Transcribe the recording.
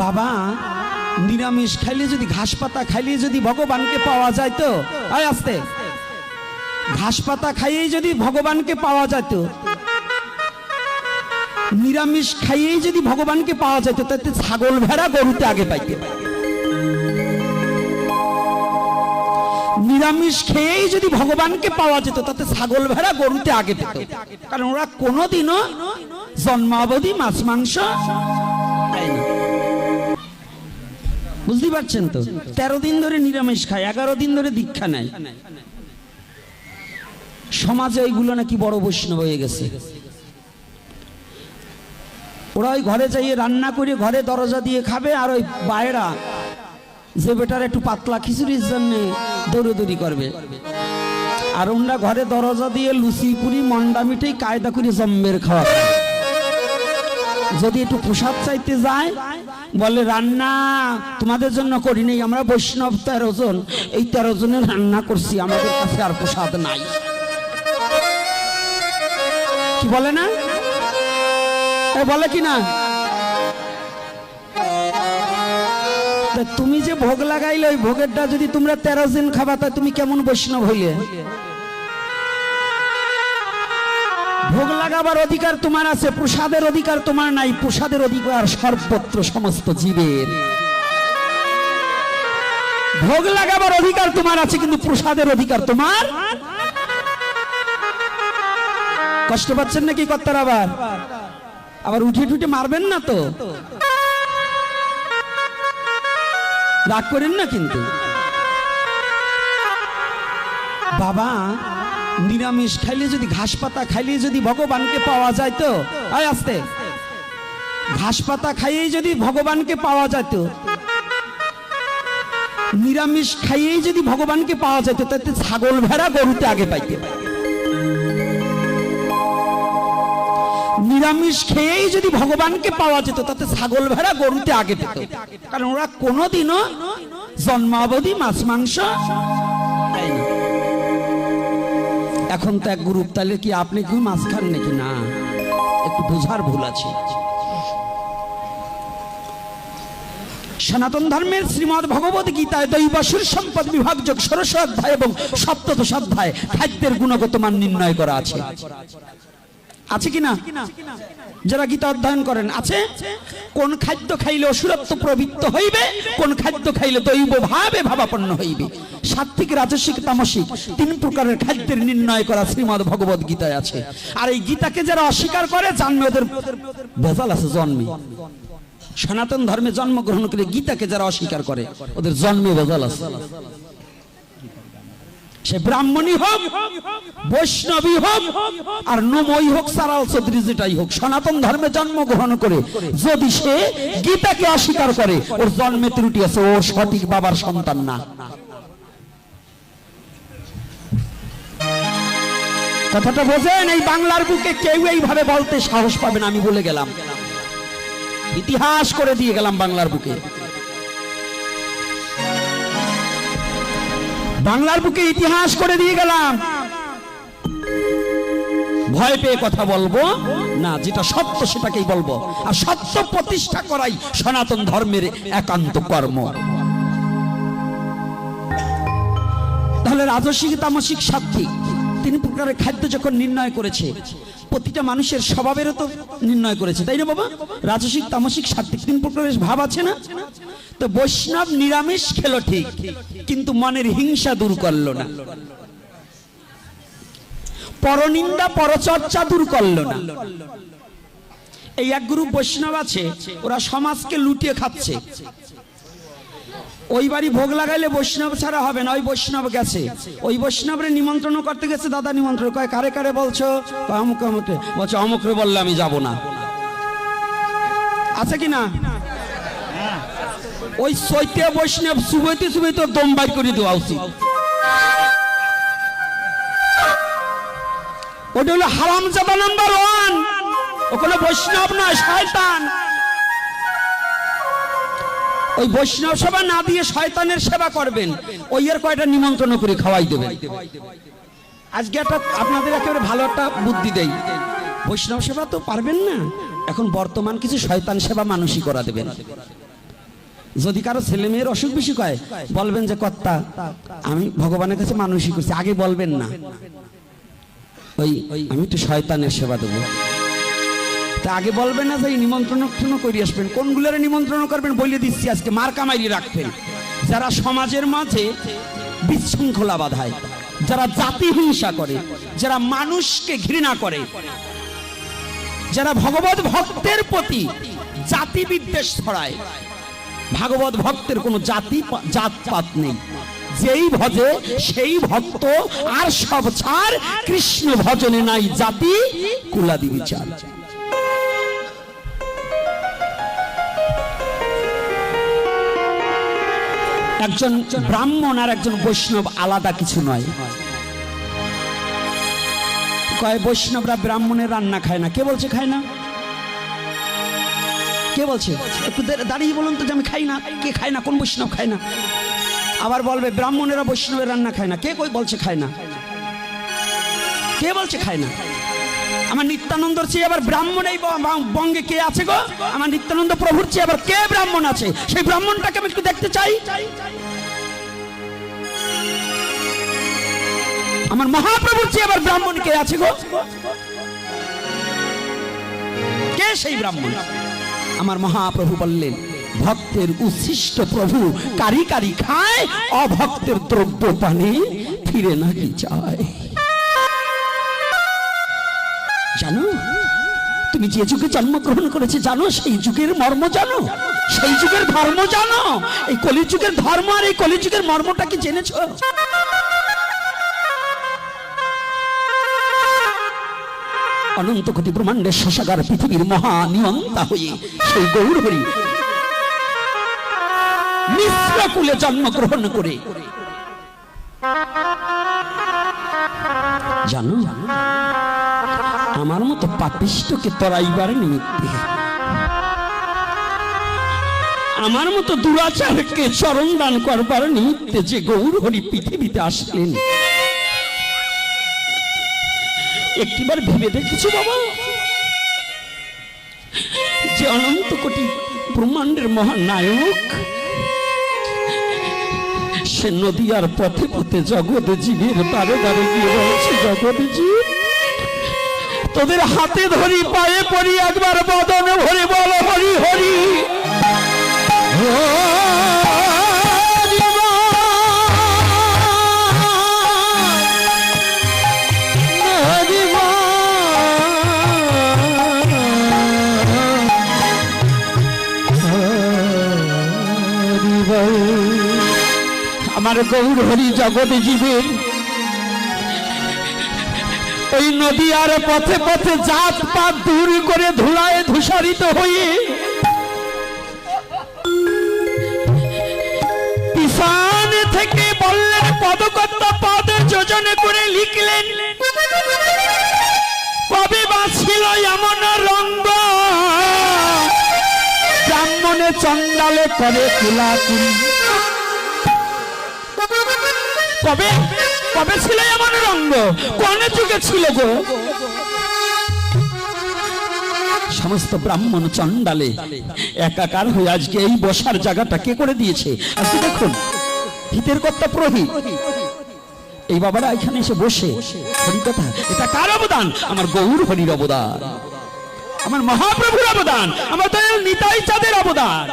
বাবা, নিরামিষ খাইলে যদি ঘাস পাতা খাইলে যদি ভগবানকে পাওয়া যায় তো? আয় আসতে। ঘাস পাতা খাইয়েই যদি ভগবানকে পাওয়া যেত নিরামিষ খাইয়েই যদি ভগবানকে পাওয়া যেত তাতে ছাগল ভেড়া গরুতে আগে পাইতে নিরামিষ খেয়েই যদি ভগবানকে পাওয়া যেত, তাতে ছাগল ভেড়া গরুতে আগে পেত। কারণ ওরা কোনোদিনও জন্মাবধি মাছ মাংস খায় না। বুঝতে পারছেন তো? তেরো দিন ধরে নিরামিষ খায়, এগারো দিন ধরে দীক্ষা নেয়। সমাজে ওইগুলো নাকি বড় বৈষ্ণব হয়ে গেছে। ওরা ওই ঘরে যাইয়ে রান্না করে ঘরে দরজা দিয়ে খাবে, আর ওই বাইরা যে বেটার একটু পাতলা খিচুড়ির জন্য দৌড়দৌড়ি করবে। আর ওরা ঘরে দরজা দিয়ে লুচি, পুরি, মন্ডা মিঠাই কায়দা করে জম্মের খাওয়া। যদি একটু প্রসাদ চাইতে যায়, বলে, রান্না তোমাদের জন্য করি নেই, আমরা বৈষ্ণব তেরো জন। এই তেরো জনের রান্না করছি, আমাদের কাছে আর প্রসাদ নাই। কি বলে না? বলে কি না? তুমি যে ভোগ লাগাইলে, ওই ভোগেরটা যদি তোমরা তেরো দিন খাবা, তা তুমি কেমন বৈষ্ণব হইলে? ভোগ লাগাবার অধিকার তোমার আছে, প্রসাদের অধিকার তোমার নাই, প্রসাদের অধিকার সর্বত্র সমস্ত জীবের। ভোগ লাগাবার অধিকার তোমার আছে, কিন্তু প্রসাদের অধিকার তোমার কষ্ট পাচ্ছেন নাকি কর্তার আবার? আবার উঠে টুটে মারবেন না তো? রাগ করেন না কিন্তু? বাবা নিরামিষ খাইলে যদি ঘাস পাতা খাইলে যদি ভগবানকে পাওয়া যায় তো? আয় আসতে। ঘাস পাতা খাইয়েই যদি ভগবানকে পাওয়া যেত নিরামিষ খাইয়েই যদি ভগবানকে পাওয়া যেত তাতে ছাগল ভেড়া গরুতে আগে পাইতে পারে। নিরামিষ খেয়েই যদি ভগবানকে পাওয়া যেত, তাতে ছাগল ভেড়া গরুতে আগে পেত। কারণ ওরা কোনোদিনও জন্মাবধি মাছ মাংস খায় না। এখন তো এক গ্রুপ, তাহলে কি আপনি কি মাছ খান নাকি? না, একটু বোঝার ভুল আছে। সনাতন ধর্মের শ্রীমদ ভগবত গীতায় দৈবাসুর সম্পদ বিভাগযোগ ষোড়শ অধ্যায় এবং সপ্তদশ অধ্যায় খাদ্যের গুণগত মান নির্ণয় করা আছে। আছে কি না যারা গীতা অধ্যয়ন করেন, আছে? কোন খাদ্য খাইলে অসুরত্ব প্রবৃত্ত হইবে? কোন খাদ্য খাইলে দৈব ভাবে ভাবাপন্ন হইবে? সাত্বিক রাজস্বিক, তামসিক, তিন প্রকারের খাদ্যের নির্ণয় করা শ্রীমদ ভগবত গীতায় আছে। আর এই গীতাকে যারা অস্বীকার করে, জানবে ওদের ভেজাল আছে জন্মে। সনাতন ধর্মে জন্মগ্রহণ করে গীতাকে যারা অস্বীকার করে, ওদের জন্মে ভেজাল আছে। সে ব্রাহ্মণী হোক বৈষ্ণবী হোক, আর নমই হোক, সারাল চৌধুরী যেটাই হোক, সনাতন ধর্মে জন্মগ্রহণ করে, যদি সে গীতাকে অস্বীকার করে, ওর জন্মে ত্রুটি আছে, ও সঠিক বাবার সন্তান না। কথাটা বোঝেন, এই বাংলার বুকে কেউ এইভাবে বলতে সাহস পাবে না, আমি বলে গেলাম। ইতিহাস করে দিয়ে গেলাম বাংলার বুকে। বাংলার বুকে ইতিহাস করে দিয়ে গেলাম। ভয় পেয়ে কথা বলব? না, যেটা সত্য সেটাকেই বলব। আর সত্য প্রতিষ্ঠা করাই সনাতন ধর্মের একান্ত কর্ম। তাহলে রাজস্বিক তামসিক সাক্ষী, তিন প্রকারের খাদ্য যখন নির্ণয় করেছে প্রতিটা মানুষের স্বভাবেরও তো নির্ণয় করেছে, তাই না বাবা? রাজস্বিক তামসিক সাত্বিক তিন প্রকারের ভাব আছে না? তো বৈষ্ণব নিরামিষ খেলো ঠিক, কিন্তু মনের হিংসা দূর করল না। পরনিন্দা, পরচর্চা দূর করল না। এই এক গ্রুপ বৈষ্ণব আছে, ওরা সমাজকে লুটিয়ে খাচ্ছে। ওই বাড়ি ভোগ লাগাইলে বৈষ্ণব ছাড়া হবে না, ওই বৈষ্ণব গেছে। ওই বৈষ্ণবরে নিমন্ত্রণ করতে গেছে, দাদা নিমন্ত্রণ। কয়, কারে কারে বলছো? অমুক, অমুকে। বলছে, অমুকরে বললে আমি যাব না। আছে কি না? ওই চৈত্য বৈষ্ণব সুবইতে সুবইতে দম বাইর করে দেওয়া উচিত। ওটা হলো হারাম জাদা নাম্বার ওয়ান ও কোনো বৈষ্ণব নয়, শয়তান। ওই বৈষ্ণব সেবা না দিয়ে শয়তানের সেবা করবেন, ওই এর কয়টা নিমন্ত্রণ করে খাওয়াই দেবেন। আজকে একটা আপনাদের একেবারে ভালো একটা বুদ্ধি দেই। বৈষ্ণব সেবা তো পারবেন না, এখন বর্তমান কিছু শয়তান সেবা মানুষই করা দেবেন। যদি কারও ছেলে মেয়ের অসুখ বিসুখ হয়, বলবেন যে, কর্তা, আমি ভগবানের কাছে মানুষই করছি। আগে বলবেন না। ওই, আমি একটু শয়তানের সেবা দেবো। তা আগে বলবেন না যে নিমন্ত্রণ করে আসবেন? কোনগুলোর নিমন্ত্রণ করবেন বলে দিচ্ছি আজকে মার কামাইরি রাখবেন। যারা সমাজের মাঝে বিশৃঙ্খলা বাধায়, যারা জাতি হিংসা করে, যারা মানুষকে ঘৃণা করে, যারা ভগবত ভক্তের প্রতি জাতি বিদ্বেষ ছড়ায়, ভাগবত ভক্তের কোনো জাতি জাতপাত নেই। যেই ভজে সেই ভক্ত, আর সব ছাড় কৃষ্ণ ভজনে নাই, জাতি কুলাদি বিচার। একজন ব্রাহ্মণ আর একজন বৈষ্ণব আলাদা কিছু নয়। কয় বৈষ্ণবরা ব্রাহ্মণের রান্না খায় না? কে বলছে খায় না? কে বলছে? একটু দাঁড়িয়ে বলুন তো যে আমি খাই না। কে খায় না? কোন বৈষ্ণব খায় না? আবার বলবে, ব্রাহ্মণেরা বৈষ্ণবের রান্না খায় না। কে কই বলছে খায় না? কে বলছে খায় না? আমার নিত্যানন্দর চেয়ে আবার ব্রাহ্মণ এই বঙ্গে কে আছে গো? আমার নিত্যানন্দ প্রভুর চেয়ে আবার কে ব্রাহ্মণ আছে? সেই ব্রাহ্মণটাকে আমি একটু দেখতে চাই। আমার মহাপ্রভুর চেয়ে আবার ব্রাহ্মণ কে আছে গো? কে সেই ব্রাহ্মণ? আমার মহাপ্রভু বললেন, ভক্তের উচ্ছিষ্ট প্রভু কারি কারি খায়, অভক্তের দ্রব্য পানে ফিরে নাকি চায় জানো? তুমি যে যুগে জন্মগ্রহণ করেছে, জানো? সেই যুগের মর্ম জানো? সেই যুগের ধর্ম জানো? এই কলিযুগের ধর্ম আর এই কলিযুগের মর্মটা কি জেনেছো? অনন্ত কোটি ব্রহ্মাণ্ডের শশাগার পৃথিবীর মহা নিয়ন্তা হয়ে সেই গৌর হরি মিশ্র কুলে জন্মগ্রহণ করে। জানো জানো? আমার মতো পাপিষ্টকে তরাইবার নিমিত্তে। আমার মতো দুরাচারকে চরণ দান করবার নিমিত্তে যে গৌর হরি পৃথিবীতে আসলেন। একটিবার ভেবে দেখেছ বাবা? যে অনন্ত কোটি ব্রহ্মাণ্ডের মহানায়ক, সে নদীয়ার পথে পথে জগৎ জীবের দ্বারে দ্বারে গিয়ে বলছে জগৎ জীব। তোদের হাতে ধরি, পায়ে পড়ি, একবার বদন ভরে, বল হরি হরি। আমার গৌর হরি জগৎ জীবের ওই নদী আর পথে পথে জাত পাত দূর করে ধুলায় ধূসারিত হয়ে পিছন থেকে বললেন, পদকর্তা পদ যোজন করে লিখলেন, কবে বাঁচিল এমন রঙ্গ? ব্রাহ্মণে চন্দালে করে কুলাকুলি কবে? কবে ছিল এমন রঙ্গ? কোন যুগে ছিল গো? সমস্ত ব্রাহ্মণ চন্ডালে একাকার হয়ে আজকে এই বসার জায়গাটা কে করে দিয়েছে? আজকে দেখুন হিতের কর্তা প্রহিত। এই বাবারা এখানে এসে বসে। হরি কথা, এটা কার অবদান? আমার গৌর হরির অবদান। আমার মহাপ্রভুর অবদান। আমার দয়াল নিতাই চাঁদের অবদান।